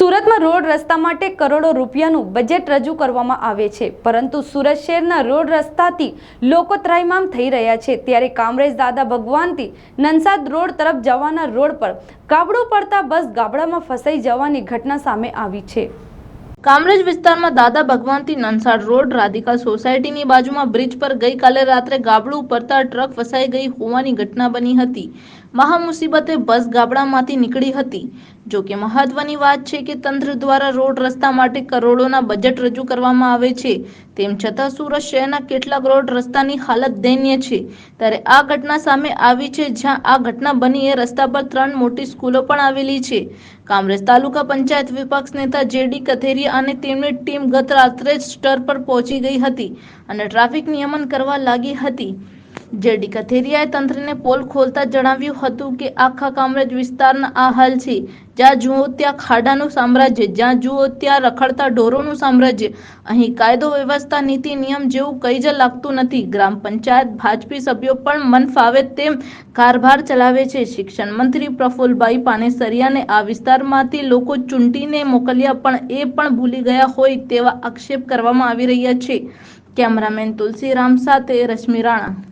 સુરતમાં રોડ રસ્તા માટે કરોડો રૂપિયાનું બજેટ રજૂ કરવામાં આવે છે. પરંતુ સુરત શહેરના રોડ રસ્તાથી લોકો ત્રાહિમામ થઈ રહ્યા છે. ત્યારે કામરેજ દાદા ભગવાનથી નંસાદ રોડ તરફ જવાના રોડ પર ગાબડું પડતા બસ ગાબડામાં ફસાઈ જવાની ઘટના સામે આવી છે. કામરેજ વિસ્તારમાં દાદા ભગવાનથી નનસાડ રોડ, રાધિકા સોસાયટીની બાજુમાં બ્રિજ પર ગઈકાલે રાત્રે ગાબડું પડતા ટ્રક ફસાઈ ગઈ હોવાની ઘટના બની હતી. મહા મુસીબતે બસ ગાબડામાંથી નીકળી હતી. જો કે મહત્વની વાત છે કે તંત્ર દ્વારા રોડ રસ્તા માટે કરોડોના બજેટ રજૂ કરવામાં આવે છે. તેમ છતાં સુરત શહેરના કેટલાક રોડ રસ્તાની હાલત દયનીય છે. ત્યારે આ ઘટના સામે આવી છે જ્યાં આ ઘટના બની એ રસ્તા પર ત્રણ મોટી સ્કૂલો પણ આવેલી છે. કામરેજ તાલુકા પંચાયત વિપક્ષ નેતા જેડી કથેરિયા અને તેમની ટીમ ગત રાત્રે જ સ્ટર પર પહોંચી ગઈ હતી અને ટ્રાફિક નિયમન કરવા લાગી હતી. જેડી કથેરિયાએ તંત્રને પોલ ખોલતા જણાવ્યું હતું કે આખા કામરેજ વિસ્તારના આ હાલ છે. જ્યાં જુઓ ત્યાં ખાડાનું સામ્રાજ્ય, જ્યાં જુઓ ત્યાં રખડતા ઢોરોનું સામ્રાજ્ય. અહીં કાયદો, વ્યવસ્થા, નીતિ, નિયમ જેવું કંઈ જ લાગતું નથી. ગ્રામ પંચાયત, ભાજપી સભ્યો પણ મન ફાવે તેમ કારભાર ચલાવે છે. શિક્ષણ મંત્રી પ્રફુલભાઈ પાનેસરિયાને આ વિસ્તારમાંથી લોકો ચૂંટીને મોકલ્યા પણ એ પણ ભૂલી ગયા હોય તેવા આક્ષેપ કરવામાં આવી રહ્યા છે. કેમેરામેન તુલસીરામ સાથે રશ્મિ રાણા.